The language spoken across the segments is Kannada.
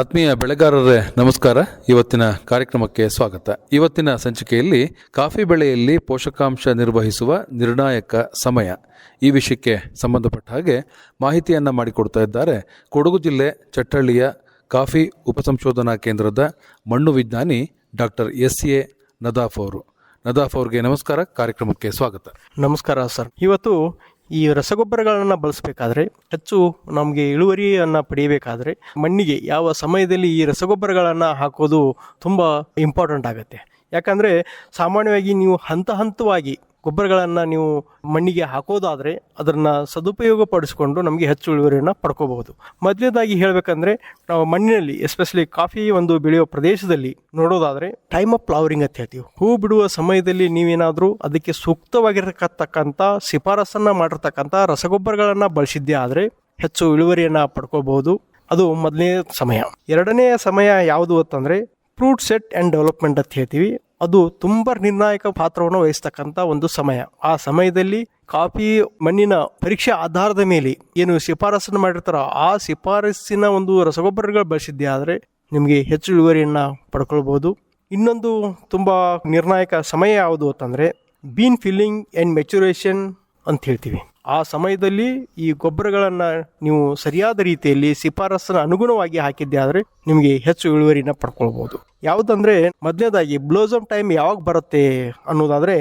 ಆತ್ಮೀಯ ಬೆಳೆಗಾರರೇ, ನಮಸ್ಕಾರ. ಇವತ್ತಿನ ಕಾರ್ಯಕ್ರಮಕ್ಕೆ ಸ್ವಾಗತ. ಇವತ್ತಿನ ಸಂಚಿಕೆಯಲ್ಲಿ ಕಾಫಿ ಬೆಳೆಯಲ್ಲಿ ಪೋಷಕಾಂಶ ನಿರ್ವಹಿಸುವ ನಿರ್ಣಾಯಕ ಸಮಯ. ಈ ವಿಷಯಕ್ಕೆ ಸಂಬಂಧಪಟ್ಟ ಹಾಗೆ ಮಾಹಿತಿಯನ್ನು ಮಾಡಿಕೊಡ್ತಾ ಇದ್ದಾರೆ ಕೊಡಗು ಜಿಲ್ಲೆ ಚಟ್ಟಳ್ಳಿಯ ಕಾಫಿ ಉಪಸಂಶೋಧನಾ ಕೇಂದ್ರದ ಮಣ್ಣು ವಿಜ್ಞಾನಿ ಡಾಕ್ಟರ್ ಎಸ್ ಎ ನದಾಫ್ ಅವರು. ನದಾಫ್ ಅವ್ರಿಗೆ ನಮಸ್ಕಾರ. ಕಾರ್ಯಕ್ರಮಕ್ಕೆ ಸ್ವಾಗತ. ನಮಸ್ಕಾರ ಸರ್. ಇವತ್ತು ಈ ರಸಗೊಬ್ಬರಗಳನ್ನು ಬಳಸಬೇಕಾದ್ರೆ ಹೆಚ್ಚು ನಮಗೆ ಇಳುವರಿಯನ್ನು ಪಡೆಯಬೇಕಾದ್ರೆ ಮಣ್ಣಿಗೆ ಯಾವ ಸಮಯದಲ್ಲಿ ಈ ರಸಗೊಬ್ಬರಗಳನ್ನು ಹಾಕೋದು ತುಂಬ ಇಂಪಾರ್ಟೆಂಟ್ ಆಗುತ್ತೆ. ಯಾಕಂದರೆ ಸಾಮಾನ್ಯವಾಗಿ ನೀವು ಹಂತ ಹಂತವಾಗಿ ಗೊಬ್ಬರಗಳನ್ನು ನೀವು ಮಣ್ಣಿಗೆ ಹಾಕೋದಾದರೆ ಅದನ್ನು ಸದುಪಯೋಗ ಪಡಿಸಿಕೊಂಡು ನಮಗೆ ಹೆಚ್ಚು ಇಳುವರಿಯನ್ನು ಪಡ್ಕೋಬಹುದು. ಮೊದಲನೇದಾಗಿ ಹೇಳಬೇಕಂದ್ರೆ, ನಾವು ಮಣ್ಣಿನಲ್ಲಿ ಎಸ್ಪೆಷಲಿ ಕಾಫಿ ಒಂದು ಬೆಳೆಯುವ ಪ್ರದೇಶದಲ್ಲಿ ನೋಡೋದಾದರೆ ಟೈಮ್ ಆಫ್ ಫ್ಲವರಿಂಗ್ ಅಂತ ಹೇಳ್ತೀವಿ. ಹೂ ಬಿಡುವ ಸಮಯದಲ್ಲಿ ನೀವೇನಾದರೂ ಅದಕ್ಕೆ ಸೂಕ್ತವಾಗಿರತಕ್ಕಂಥ ಶಿಫಾರಸನ್ನು ಮಾಡಿರ್ತಕ್ಕಂಥ ರಸಗೊಬ್ಬರಗಳನ್ನು ಬಳಸಿದ್ದೇ ಆದರೆ ಹೆಚ್ಚು ಇಳುವರಿಯನ್ನು ಪಡ್ಕೋಬಹುದು. ಅದು ಮೊದಲನೇ ಸಮಯ. ಎರಡನೆಯ ಸಮಯ ಯಾವುದು ಅಂತಂದರೆ ಫ್ರೂಟ್ ಸೆಟ್ ಆ್ಯಂಡ್ ಡೆವಲಪ್ಮೆಂಟ್ ಅಂತ ಹೇಳ್ತೀವಿ. ಅದು ತುಂಬ ನಿರ್ಣಾಯಕ ಪಾತ್ರವನ್ನು ವಹಿಸ್ತಕ್ಕಂಥ ಒಂದು ಸಮಯ. ಆ ಸಮಯದಲ್ಲಿ ಕಾಫಿ ಮಣ್ಣಿನ ಪರೀಕ್ಷೆ ಆಧಾರದ ಮೇಲೆ ಏನು ಶಿಫಾರಸನ್ನು ಮಾಡಿರ್ತಾರೋ ಆ ಶಿಫಾರಸ್ಸಿನ ಒಂದು ರಸಗೊಬ್ಬರಗಳು ಬಳಸಿದ್ದೆ ಆದರೆ ನಿಮಗೆ ಹೆಚ್ಚು ಇಳುವರಿಯನ್ನು ಪಡ್ಕೊಳ್ಬೋದು. ಇನ್ನೊಂದು ತುಂಬ ನಿರ್ಣಾಯಕ ಸಮಯ ಯಾವುದು ಅಂತಂದರೆ ಬೀನ್ ಫಿಲ್ಲಿಂಗ್ ಆ್ಯಂಡ್ ಮೆಚುರೇಷನ್ ಅಂತ ಹೇಳ್ತೀವಿ. ಆ ಸಮಯದಲ್ಲಿ ಈ ಗೊಬ್ಬರಗಳನ್ನು ನೀವು ಸರಿಯಾದ ರೀತಿಯಲ್ಲಿ ಶಿಫಾರಸ್ಸಿನ ಅನುಗುಣವಾಗಿ ಹಾಕಿದ್ದೆ ಆದರೆ ನಿಮಗೆ ಹೆಚ್ಚು ಇಳುವರಿನ ಪಡ್ಕೊಳ್ಬೋದು. ಯಾವುದಂದ್ರೆ ಮೊದಲನೇದಾಗಿ ಬ್ಲೋಸಮ್ ಟೈಮ್ ಯಾವಾಗ ಬರುತ್ತೆ ಅನ್ನೋದಾದರೆ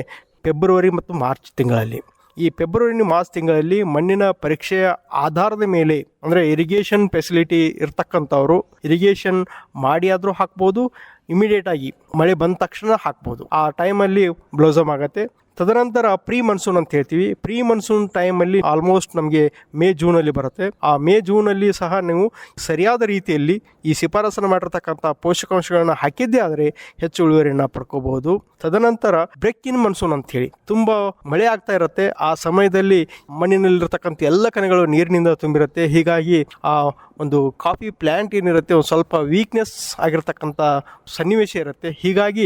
ಫೆಬ್ರವರಿ ಮತ್ತು ಮಾರ್ಚ್ ತಿಂಗಳಲ್ಲಿ. ಈ ಫೆಬ್ರವರಿ ಮಾರ್ಚ್ ತಿಂಗಳಲ್ಲಿ ಮಣ್ಣಿನ ಪರೀಕ್ಷೆಯ ಆಧಾರದ ಮೇಲೆ, ಅಂದರೆ ಇರಿಗೇಷನ್ ಫೆಸಿಲಿಟಿ ಇರ್ತಕ್ಕಂಥವ್ರು ಇರಿಗೇಷನ್ ಮಾಡಿ ಆದರೂ ಹಾಕ್ಬೋದು ಇಮಿಡಿಯೇಟ್ ಆಗಿ ಮಳೆ ಬಂದ ತಕ್ಷಣ ಹಾಕ್ಬೋದು. ಆ ಟೈಮಲ್ಲಿ ಬ್ಲೋಸಮ್ ಆಗುತ್ತೆ. ತದನಂತರ ಪ್ರೀ ಮನ್ಸೂನ್ ಅಂತ ಹೇಳ್ತೀವಿ. ಪ್ರೀ ಮನ್ಸೂನ್ ಟೈಮಲ್ಲಿ ಆಲ್ಮೋಸ್ಟ್ ನಮಗೆ ಮೇ, ಜೂನಲ್ಲಿ ಬರುತ್ತೆ. ಆ ಮೇ, ಜೂನಲ್ಲಿ ಸಹ ನೀವು ಸರಿಯಾದ ರೀತಿಯಲ್ಲಿ ಈ ಶಿಫಾರಸನ್ನು ಮಾಡಿರ್ತಕ್ಕಂಥ ಪೋಷಕಾಂಶಗಳನ್ನು ಹಾಕಿದ್ದೇ ಆದರೆ ಹೆಚ್ಚು ಇಳುವರಿಯನ್ನು ಪಡ್ಕೋಬಹುದು. ತದನಂತರ ಬ್ರೇಕ್ ಇನ್ ಮನ್ಸೂನ್ ಅಂತ ಹೇಳಿ. ತುಂಬ ಮಳೆ ಆಗ್ತಾ ಇರುತ್ತೆ. ಆ ಸಮಯದಲ್ಲಿ ಮಣ್ಣಿನಲ್ಲಿರತಕ್ಕಂಥ ಎಲ್ಲ ಕಣಗಳು ನೀರಿನಿಂದ ತುಂಬಿರುತ್ತೆ. ಹೀಗಾಗಿ ಆ ಒಂದು ಕಾಫಿ ಪ್ಲ್ಯಾಂಟ್ ಏನಿರುತ್ತೆ, ಒಂದು ಸ್ವಲ್ಪ ವೀಕ್ನೆಸ್ ಆಗಿರತಕ್ಕಂಥ ಸನ್ನಿವೇಶ ಇರುತ್ತೆ. ಹೀಗಾಗಿ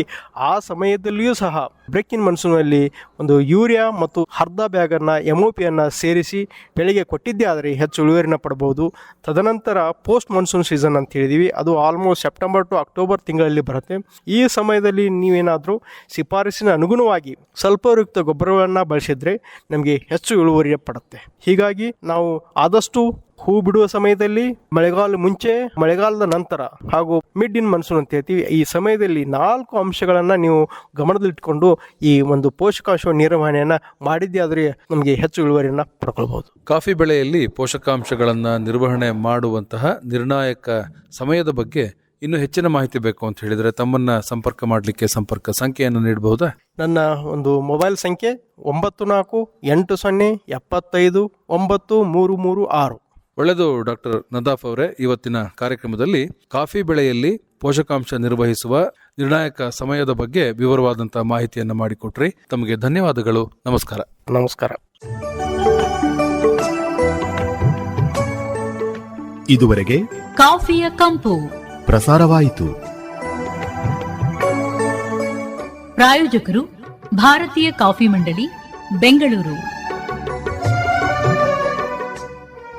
ಆ ಸಮಯದಲ್ಲಿಯೂ ಸಹ ಬ್ರೇಕ್ ಇನ್ ಮನ್ಸೂನಲ್ಲಿ ಒಂದು ಯೂರಿಯಾ ಮತ್ತು ಅರ್ಧ ಬ್ಯಾಗನ್ನು ಎಂ ಒ ಪಿಯನ್ನು ಸೇರಿಸಿ ಬೆಳೆಗೆ ಕೊಟ್ಟಿದ್ದೇ ಆದರೆ ಹೆಚ್ಚು ಇಳುವರಿನ ಪಡ್ಬೋದು. ತದನಂತರ ಪೋಸ್ಟ್ ಮಾನ್ಸೂನ್ ಸೀಸನ್ ಅಂತ ಹೇಳಿದೀವಿ. ಅದು ಆಲ್ಮೋಸ್ಟ್ ಸೆಪ್ಟೆಂಬರ್ ಟು ಅಕ್ಟೋಬರ್ ತಿಂಗಳಲ್ಲಿ ಬರುತ್ತೆ. ಈ ಸಮಯದಲ್ಲಿ ನೀವೇನಾದರೂ ಶಿಫಾರಸಿನ ಅನುಗುಣವಾಗಿ ಸ್ವಲ್ಪಯುಕ್ತ ಗೊಬ್ಬರವನ್ನು ಬಳಸಿದರೆ ನಮಗೆ ಹೆಚ್ಚು ಇಳುವರಿ ಪಡುತ್ತೆ. ಹೀಗಾಗಿ ನಾವು ಆದಷ್ಟು ಹೂ ಬಿಡುವ ಸಮಯದಲ್ಲಿ ಮಳೆಗಾಲ ಮುಂಚೆ ಮಳೆಗಾಲದ ನಂತರ ಹಾಗೂ ಮಿಡ್ ಇನ್ ಮನ್ಸೂನ್ ಅಂತ ಹೇಳ್ತೀವಿ. ಈ ಸಮಯದಲ್ಲಿ ನಾಲ್ಕು ಅಂಶಗಳನ್ನು ನೀವು ಗಮನದಲ್ಲಿಟ್ಟುಕೊಂಡು ಈ ಒಂದು ಪೋಷಕಾಂಶ ನಿರ್ವಹಣೆಯನ್ನು ಮಾಡಿದ್ದೆ ಆದರೆ ನಮಗೆ ಹೆಚ್ಚು ಇಳುವರಿಯನ್ನು ಪಡ್ಕೊಳ್ಬಹುದು. ಕಾಫಿ ಬೆಳೆಯಲ್ಲಿ ಪೋಷಕಾಂಶಗಳನ್ನು ನಿರ್ವಹಣೆ ಮಾಡುವಂತಹ ನಿರ್ಣಾಯಕ ಸಮಯದ ಬಗ್ಗೆ ಇನ್ನೂ ಹೆಚ್ಚಿನ ಮಾಹಿತಿ ಬೇಕು ಅಂತ ಹೇಳಿದರೆ ತಮ್ಮನ್ನ ಸಂಪರ್ಕ ಮಾಡಲಿಕ್ಕೆ ಸಂಪರ್ಕ ಸಂಖ್ಯೆಯನ್ನು ನೀಡಬಹುದಾ? ನನ್ನ ಒಂದು ಮೊಬೈಲ್ ಸಂಖ್ಯೆ ಒಂಬತ್ತು ನಾಲ್ಕು ಎಂಟು ಸೊನ್ನೆ ಎಪ್ಪತ್ತೈದು ಒಂಬತ್ತು ಮೂರು ಮೂರು ಆರು. ಒಳ್ಳೆಯದು ಡಾಕ್ಟರ್ ನದಾಫ್ ಅವರೇ ಇವತ್ತಿನ ಕಾರ್ಯಕ್ರಮದಲ್ಲಿ ಕಾಫಿ ಬೆಳೆಯಲ್ಲಿ ಪೋಷಕಾಂಶ ನಿರ್ವಹಿಸುವ ನಿರ್ಣಾಯಕ ಸಮಯದ ಬಗ್ಗೆ ವಿವರವಾದಂತಹ ಮಾಹಿತಿಯನ್ನು ಮಾಡಿಕೊಟ್ರಿ. ತಮಗೆ ಧನ್ಯವಾದಗಳು. ನಮಸ್ಕಾರ. ನಮಸ್ಕಾರ. ಇದುವರೆಗೆ ಕಾಫಿಯ ಕಂಪು. ಪ್ರಸಾರವಾಯಿತು. ಪ್ರಾಯೋಜಕರು ಭಾರತೀಯ ಕಾಫಿ ಮಂಡಳಿ ಬೆಂಗಳೂರು.